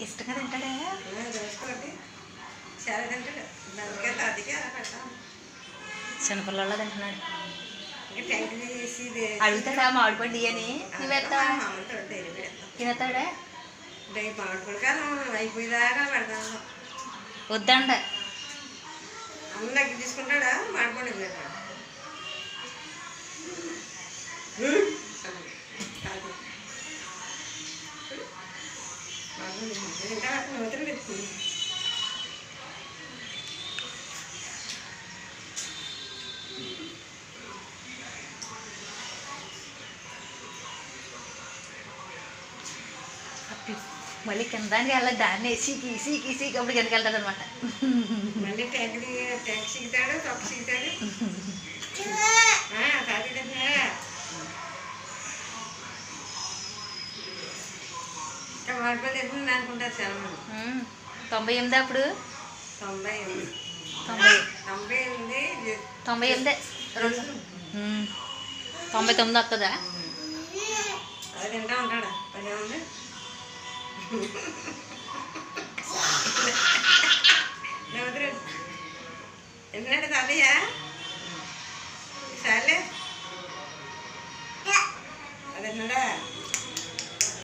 ఇష్టంగా తింటాడా? చాలా తింటాడు. దానికే తాతకి అలా పెడతాం. చిన్నపిల్లల్లో తింటున్నాడు. అడుగుతాడా మామిడి పండు అని తినేస్తాడా అయిపోయేదాకా పెడతాను వద్దండ అమ్మ దగ్గర తీసుకుంటాడా? మాడిపోండి తింటాడు మళ్ళీ కిందానికి వెళ్ళాలి దాన్ని సీకి సీకి సీకి అప్పుడు కిందకి వెళ్తాడు అనమాట మళ్ళీ ట్యాంక్ ట్యాంక్ సిగుతాడు తొక్క సిగుతాడు తొంభై ఎనిమిది అప్పుడు? తొంభై ఎనిమిది. తొంభై. తొంభై ఎనిమిది ఇది. తొంభై ఎనిమిది. రెండు. తొంభై తొమ్మిది వస్తుందా తింటా ఉంటాడా. పని ఉంది ఎందుకంటే తాతయ్య సర్లే. అది